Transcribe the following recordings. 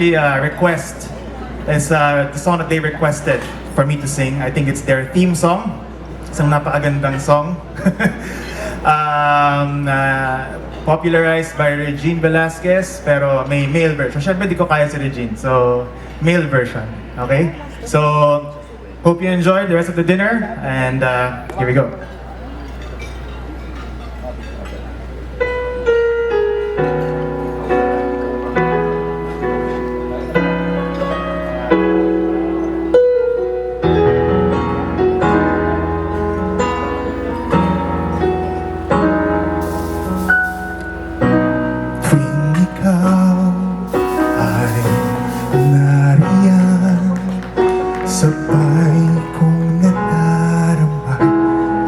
The uh, request is uh, the song that they requested for me to sing. I think it's their theme song. Isang napakagandang song. um, uh, popularized by Regine Velasquez, pero may male version. Siyempre, di ko kaya si Regine. So, male version. Okay? So, hope you enjoy the rest of the dinner. And uh, here we go. Sabay kong nadarama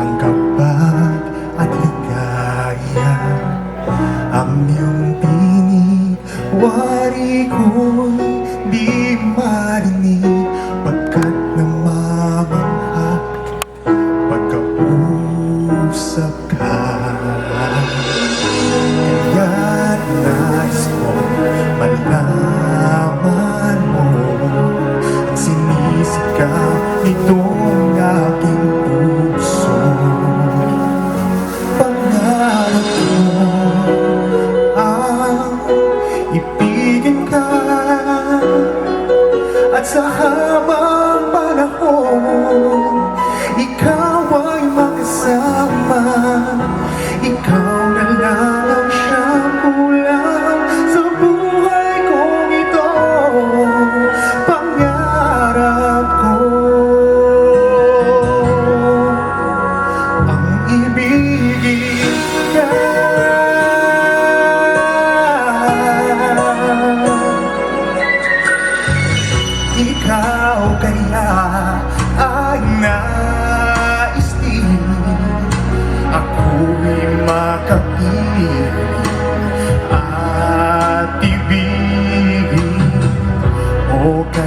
Ang kapag at ligaya. Ang iyong tinig Wari ko'y di nitong aking puso Pangarap ko ang ibigin ka. Sa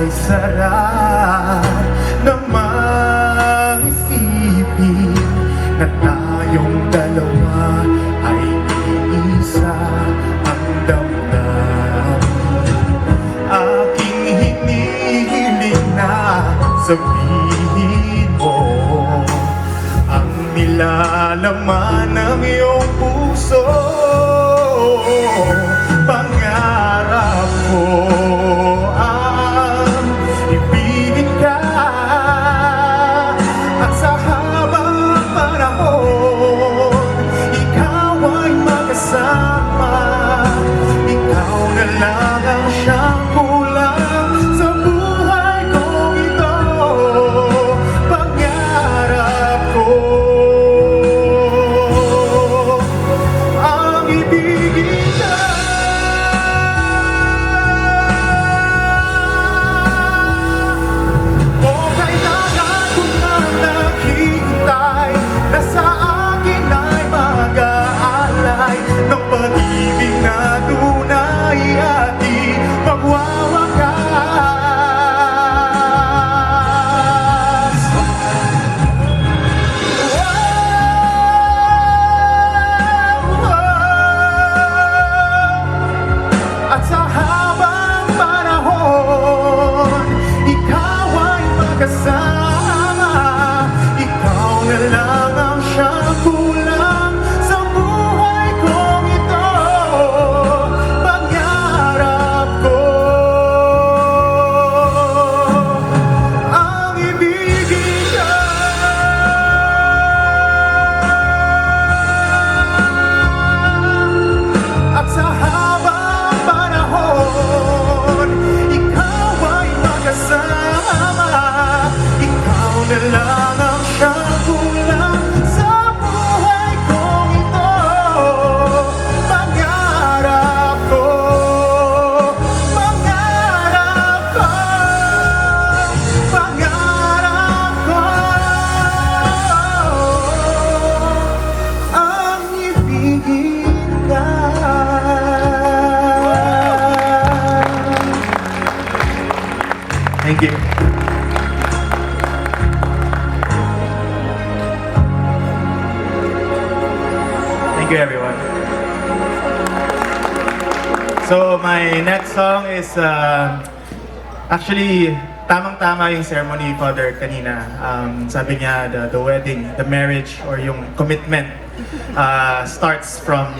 O kay sarap namang isipin Na tayong dalawa ay iisa ang damdamin. Aking hinihiling na sabihin mo ang nilalaman ng iyong coração. You. Thank you, everyone. So my next song is uh, actually tamang-tama yung ceremony father kanina. Um, sabi niya the, the wedding, the marriage or yung commitment uh, starts from